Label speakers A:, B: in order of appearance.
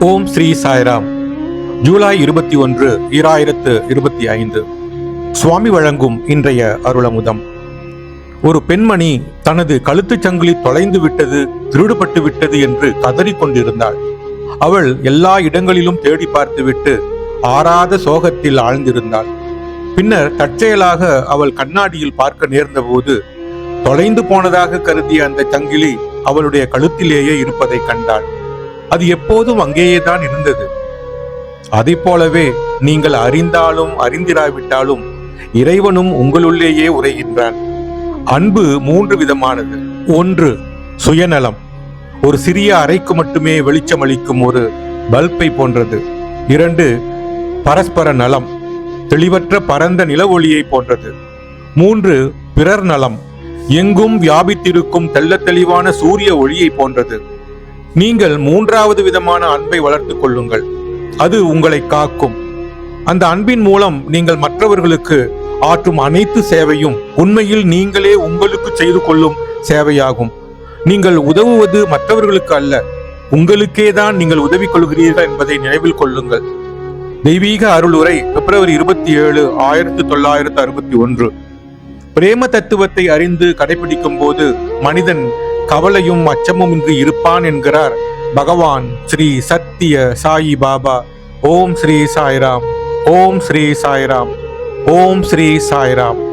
A: ஓம் ஸ்ரீ சாய்ராம். ஜூலை இருபத்தி ஒன்று ஈராயிரத்து இருபத்தி ஐந்து. சுவாமி வழங்கும் இன்றைய அருளமுதம். ஒரு பெண்மணி தனது கழுத்துச் சங்கிலி தொலைந்து விட்டது திருடுபட்டு விட்டது என்று கதறிக் கொண்டிருந்தாள். அவள் எல்லா இடங்களிலும் தேடி பார்த்துவிட்டு ஆறாத சோகத்தில் ஆழ்ந்திருந்தாள். பின்னர் தற்செயலாக அவள் கண்ணாடியில் பார்க்க நேர்ந்தபோது தொலைந்து போனதாக கருதிய அந்த சங்கிலி அவளுடைய கழுத்திலேயே இருப்பதை கண்டாள். அது எப்போதும் அங்கேயே தான் இருந்தது. அதை போலவே நீங்கள் அறிந்தாலும் அறிந்திராவிட்டாலும் இறைவனும் உங்களுள்ளேயே உரைகின்றான் அன்பு மூன்று விதமானது. ஒன்று சுயநலம். ஒரு சிறிய அறைக்கு மட்டுமே வெளிச்சம் அளிக்கும் ஒரு பல்பை போன்றது. இரண்டு பரஸ்பர நலம். தெளிவற்ற பரந்த நில ஒளியை போன்றது. மூன்று பிறர் நலம். எங்கும் வியாபித்திருக்கும் தெள்ள தெளிவான சூரிய ஒளியை போன்றது. நீங்கள் மூன்றாவது விதமான அன்பை வளர்த்துக் கொள்ளுங்கள். அது உங்களை காக்கும். அந்த அன்பின் மூலம் நீங்கள் மற்றவர்களுக்கு ஆற்றும் அனைத்து சேவையும் உண்மையில் நீங்களே உங்களுக்கு செய்து கொள்ளும் சேவையாகும். நீங்கள் உதவுவது மற்றவர்களுக்கு அல்ல உங்களுக்கே தான் நீங்கள் உதவி கொள்கிறீர்கள் என்பதை நினைவில் கொள்ளுங்கள். தெய்வீக அருளுரை பிப்ரவரி இருபத்தி ஏழு ஆயிரத்தி தொள்ளாயிரத்து அறுபத்தி ஒன்று. பிரேம தத்துவத்தை அறிந்து கடைபிடிக்கும் போது மனிதன் கவலையும் அச்சமும் இன்றி இருப்பான் என்கிறார். பகவான் ஸ்ரீ சத்திய சாயி பாபா. ஓம் ஸ்ரீ சாய்ராம். ஓம் ஸ்ரீ சாய்ராம். ஓம் ஸ்ரீ சாய்ராம்.